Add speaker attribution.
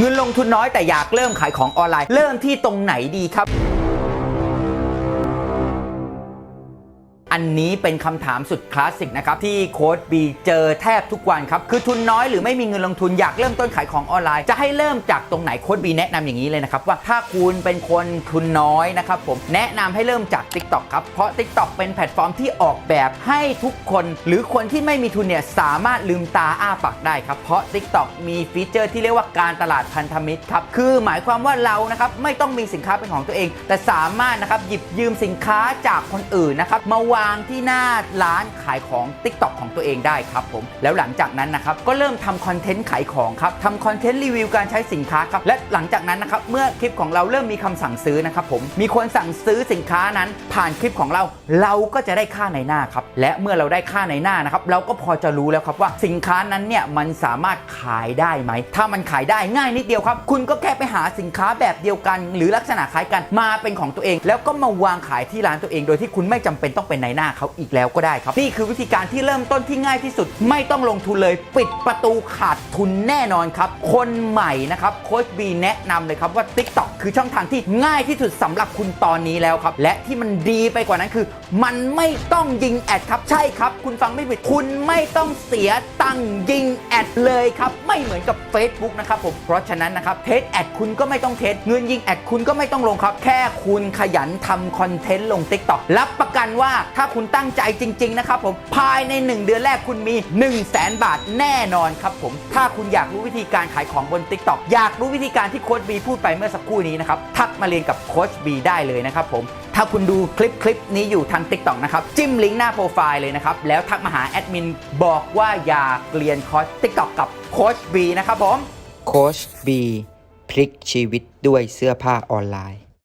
Speaker 1: เงินลงทุนน้อยแต่อยากเริ่มขายของออนไลน์ เริ่มที่ตรงไหนดีครับ นนี้เป็นคำถามสุดคลาสสิกนะครับ ที่โค้ดบีเจอแทบทุกวันครับ คือทุนน้อยหรือไม่มีเงินลงทุนอยากเริ่มต้นขายของออนไลน์ จะให้เริ่มจากตรงไหนโค้ดบีแนะนำอย่างนี้เลยนะครับ ว่าถ้าคุณเป็นคนทุนน้อยนะครับผมแนะนำให้เริ่มจาก TikTok ครับ เพราะ TikTok เป็นแพลตฟอร์มที่ออกแบบให้ทุกคน หรือคนที่ไม่มีทุนเนี่ยสามารถลืมตาอ้าปากได้ครับเพราะ TikTok มีฟีเจอร์ที่เรียกว่าการตลาดพันธมิตรครับคือหมายความว่าเรานะครับไม่ต้องมีสินค้าเป็นของตัวเอง แต่สามารถนะครับหยิบยืมสินค้าจากคนอื่นนะครับมาวางที่หน้าร้านขายของ TikTok ของตัวเองได้ครับผม แล้วหลังจากนั้นนะครับก็เริ่มทำคอนเทนต์ขายของครับทำคอนเทนต์รีวิวการใช้สินค้าครับและหลังจากนั้นนะครับเมื่อคลิปของเราเริ่มมีคำสั่งซื้อนะครับผมมีคนสั่งซื้อสินค้านั้น ผ่านคลิปของเราเราก็จะได้ค่าในหน้าครับและเมื่อเราได้ค่าในหน้านะครับเราก็พอจะรู้แล้วครับว่าสินค้านั้นเนี่ยมันสามารถขายได้ไหม ถ้ามันขายได้ง่ายนิดเดียวครับ คุณก็แค่ไปหาสินค้าแบบเดียวกัน หรือลักษณะคล้ายกันมาเป็นของตัวเอง แล้วก็มาวางขายที่ร้านตัวเอง โดยที่คุณไม่จำเป็นต้องเป็นในหน้าเขาอีกแล้วก็ได้ครับ นี่คือวิธีการที่เริ่มต้นที่ง่ายที่สุด ไม่ต้องลงทุนเลยปิดประตูขาดทุนแน่นอนครับ คนใหม่นะครับโค้ชบีแนะนำเลยครับว่า TikTok คือช่องทางที่ง่ายที่สุดสำหรับคุณตอนนี้แล้วครับ และที่มันดีไปกว่านั้นคือ มันไม่ต้องยิงแอดครับใช่ครับ คุณฟังไม่ผิดคุณไม่ต้องเสียตังยิงแอดเลยครับไม่เหมือนกับ Facebook นะครับผมเพราะฉะนั้นนะครับเทสแอดคุณก็ไม่ต้องเทสเงินยิงแอดคุณก็ไม่ต้องลงครับ แค่คุณขยันทำคอนเทนต์ลง TikTok รับประกันว่าถ้าคุณตั้งใจจริง ๆ นะครับผมภายใน 1 เดือนแรกคุณมี 1 0 0 0 0แบาทแน่นอนครับผมถ้าคุณอยากรู้วิธีการขายของบน TikTok อยากรู้วิธีการที่โค้ชบีพูดไปเมื่อสักครู่นี้นะครับทักมาเรียนกับโค้ชบีได้เลยนะครับผมถ้าคุณดูคลิปคลิปนี้อยู่ทาง TikTok นะครับจิ้มลิงก์หน้าโปรไฟล์เลยนะครับแล้วทักมาหาแอดมินบอกว่าอยากเรียนคอร์ส TikTok กับโค้ชบีนะครับผมโค้ชบีพลิกชีวิตด้วยเสื้อผ้าออนไลน์